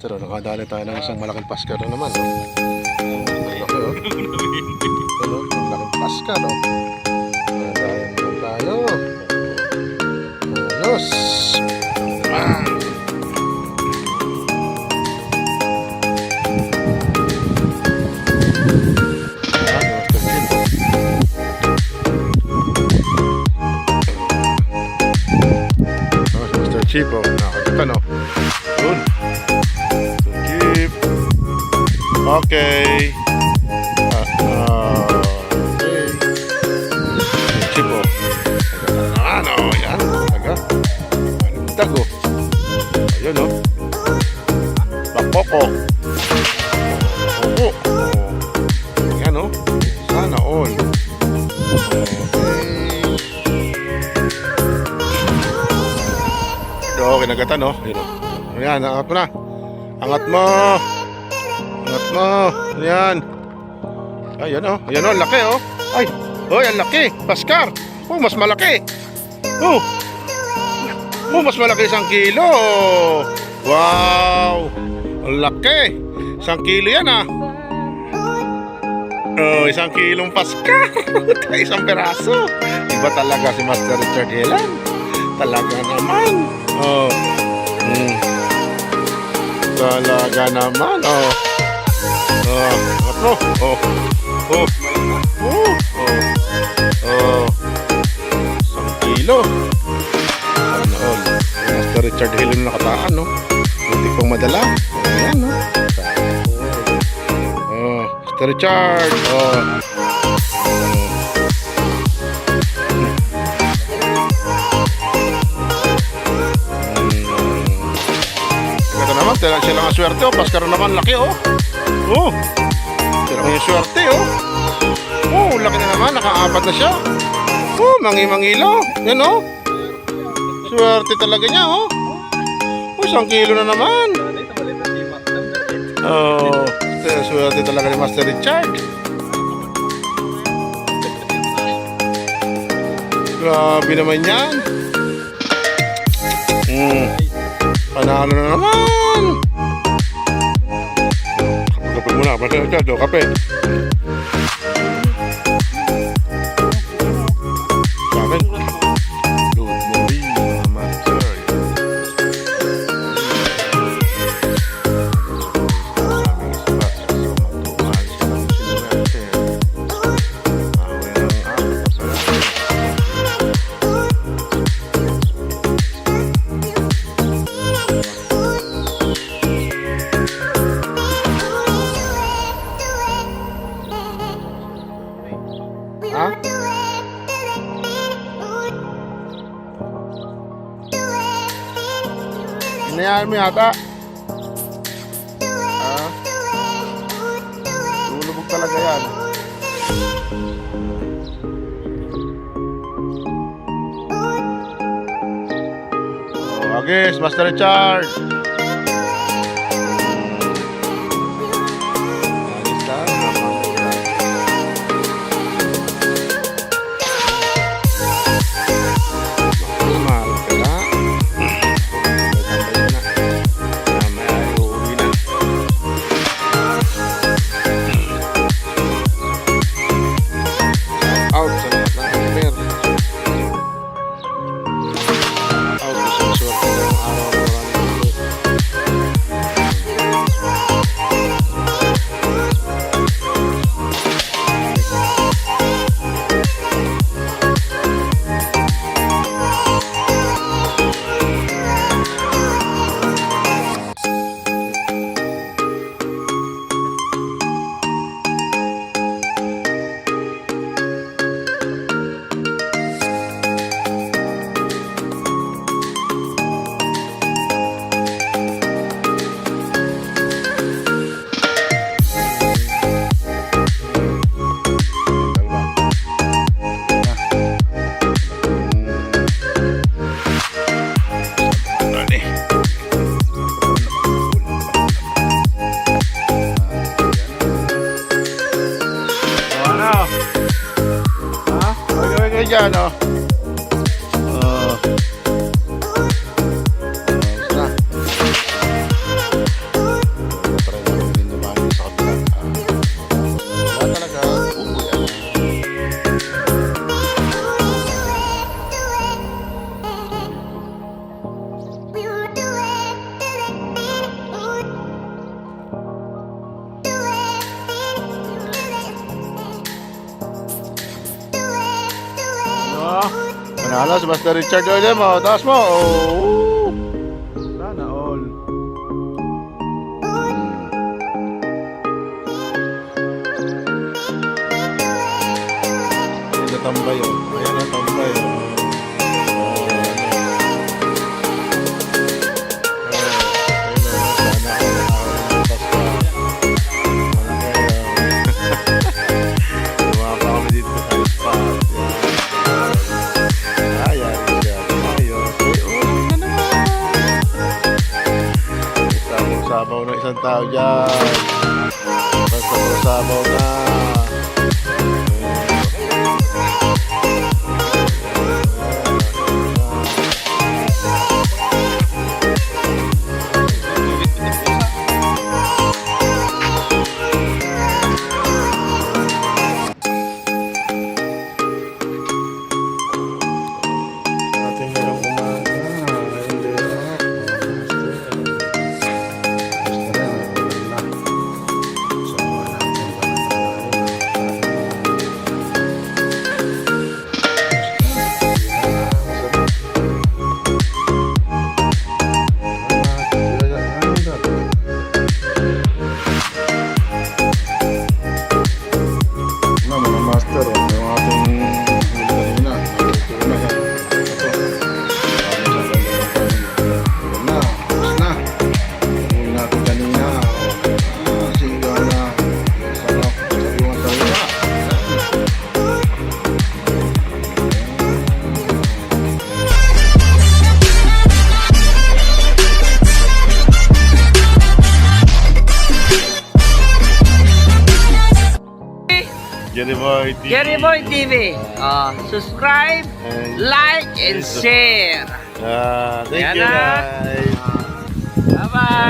Oh, nakadali tayo ng isang malaking paskar na naman. Oh. Ang laki, oh. Ano, ang laking paskar, oh. Nakadali naman tayo. Ayos. Oh, oh. Nakakita, no? Yun. Okay. Ah, ah, okay. Oh. Ano, yan. Talaga. Maligtag, oh. Ayun, oh. Bakoko. Oh. Oh. Sana all. Okay. Oo, kinagatan, no? Yun, oh. Ayan, angat mo na. Angat mo. Mo. Ayan. Ayan, oh. Ayan, oh. Laki, oh. Ay. Oh, ang laki. Paskar. Oh, mas malaki. Oh. Oh, mas malaki isang kilo. Wow. Ang laki. Isang kilo yan, ah. Oh, isang kilong paskar. isang peraso. Iba talaga si Master Richard Hillan. Talaga naman. Oh. Mm. Talaga naman. Oh. Oh. Ano? Oh. Oh. Oh. Oh. Oh. Isang kilo. Ano all. Master Richard Hill yung nakataan? Hindi pong madala. Ayan, no? Oh. Master Richard. Oh. Oh. Sila nga swerte oh. Paskaro naman, laki oh. Oh. Nga yung swerte oh. Oh, laki na naman, nakaapat na siya. Oh, mangi-mangilo. Yan oh. Swerte talaga niya oh. Oh, isang kilo na naman. Oh, swerte talaga ni Master Richard. Grabe naman yan. Hmm. Panalo na naman. Kape muna, Master Richard. oh, Kape. Hinayaan mo yata. Ha? Lulubog talaga yan. Oh, Agis, Master Richard. Ghana. Panalo si Master Richard ulit mo. Taas mo. Oh. Sana all. Ayan na ng isang tao dyan. Sabaw-sabaw na. Jerry Boy TV. Jerry Boy TV. Uh, subscribe, And, like, and share. ah, thank Yan you na. guys. Bye-bye.